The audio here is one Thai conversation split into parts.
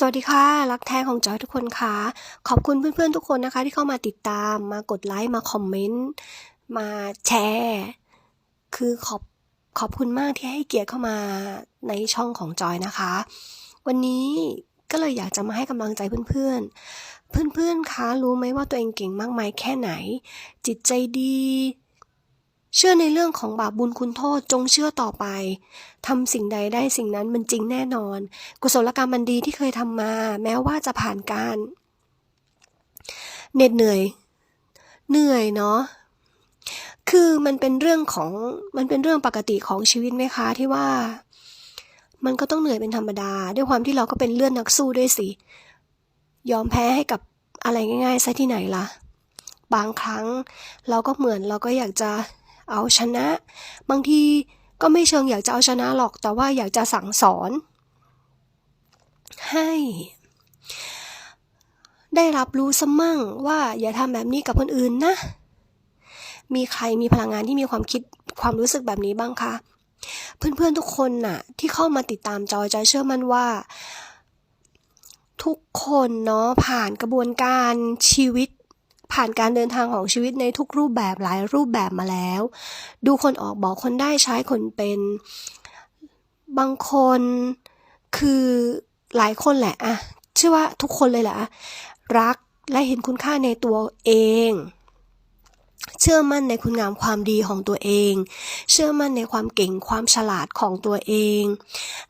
สวัสดีค่ะ รักแท้ของจอยทุกคนค่ะ ขอบคุณเพื่อนๆทุกคนนะคะ ที่เข้ามาติดตามมากดไลค์มาคอมเมนต์มาแชร์ คือขอบขอบคุณมากที่ให้เกียรติเข้ามาในช่องของจอยนะคะ วันนี้ก็เลยอยากจะมาให้กำลังใจเพื่อนๆ เพื่อนๆคะรู้ไหมว่าตัวเองเก่งมากมายแค่ไหน จิตใจดี เชื่อในเรื่องของบาปบุญคุณโทษจงเชื่อต่อไปทำสิ่งใดได้สิ่งนั้นมันจริงแน่นอน กุศลกรรมมันดีที่เคยทำมา แม้ว่าจะผ่านการเหน็ดเหนื่อย เหนื่อยเนาะคือมันเป็นเรื่องของมันเป็นเรื่องปกติของชีวิตไหมคะที่ว่า มันก็ต้องเหนื่อยเป็นธรรมดา ด้วยความที่เราก็เป็นเลือดนักสู้ด้วยสิ ยอมแพ้ให้กับอะไรง่ายๆซะที่ไหนล่ะ บางครั้งเราก็เหมือนเราก็อยากจะ เอาชนะ บางทีก็ไม่เชิงอยากจะเอาชนะหรอก แต่ว่าอยากจะสั่งสอน ให้ ได้รับรู้สมั่งว่าอย่าทำแบบนี้กับคนอื่นนะ มีใครมีพลังงานที่มีความคิดความรู้สึกแบบนี้บ้างคะ เพื่อนๆทุกคนน่ะ ที่เข้ามาติดตามจอยจอยเชื่อมั่นว่า ทุกคนเนาะผ่านกระบวนการชีวิต ผ่านการเดินทางของชีวิตในทุกรูปแบบหลายรูปแบบมาแล้ว ดูคนออกบอกคนได้ใช้คนเป็น บางคนคือหลายคนแหละอะเชื่อว่าทุกคนเลยแหละรักและเห็นคุณค่าในตัวเอง ชื่อมั่นในคุณงามความดีของตัวเอง เชื่อมั่นในความเก่งความฉลาดของตัวเอง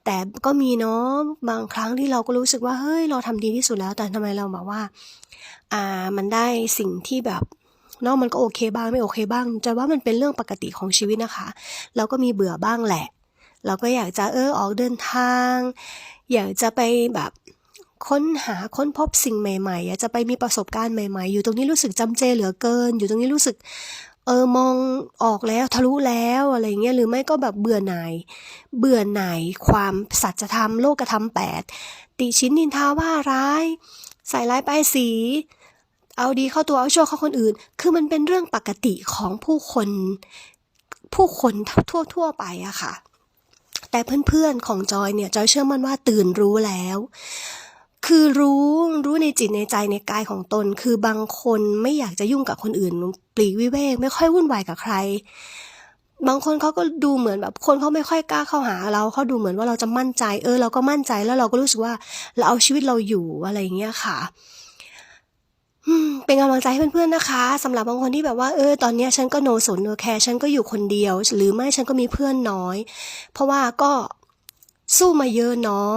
แต่ก็มีเนาะบางครั้งที่เราก็รู้สึกว่าเฮ้ยเราทำดีที่สุดแล้ว แต่ทำไมเราแบบว่า อ่ามันได้สิ่งที่แบบเนาะมันก็โอเคบ้างไม่โอเคบ้างจะว่ามันเป็นเรื่องปกติของชีวิตนะคะ เราก็มีเบื่อบ้างแหละ เราก็อยากจะเออออกเดินทาง อยากจะไปแบบ ค้นหาค้นพบสิ่งใหม่ๆอากจะไปมีประสบการณ์ใหม่ ๆ อยู่ตรงนี้รู้สึกจำเจเหลือเกิน อยู่ตรงนี้รู้สึกเออมองออกแล้วทะลุแล้วอะไรเงี้ยหรือไม่ก็แบบเบื่อหน่ายเบื่อหน่ายความสัจธรรมโลกธรรมแปดติชินนินทาว่าร้าย ใส่ร้ายป้ายสี เอาดีเข้าตัวเอาชั่วเข้าคนอื่น คือมันเป็นเรื่องปกติของผู้คน ผู้คนทั่วทั่วๆไปอะค่ะ แต่เพื่อนๆของจอยเนี่ย จอยเชื่อมั่นว่าตื่นรู้แล้ว คือรู้รู้ในจิตในใจในกายของตน คือบางคนไม่อยากจะยุ่งกับคนอื่นปลีกวิเวกไม่ค่อยวุ่นวายกับใคร บางคนเขาก็ดูเหมือนแบบคนเขาไม่ค่อยกล้าเข้าหาเราเขาดูเหมือนว่าเราจะมั่นใจ เออ เราก็มั่นใจแล้วเราก็รู้สึกว่าเราเอาชีวิตเราอยู่อะไรอย่างเงี้ยค่ะเป็นกำลังใจให้เพื่อนๆนะคะสำหรับบางคนที่แบบว่าเออตอนนี้ฉันก็โนสนโนแคร์ฉันก็อยู่คนเดียว หรือไม่ฉันก็มีเพื่อนน้อย เพราะว่าก็สู้มาเยอะเนาะ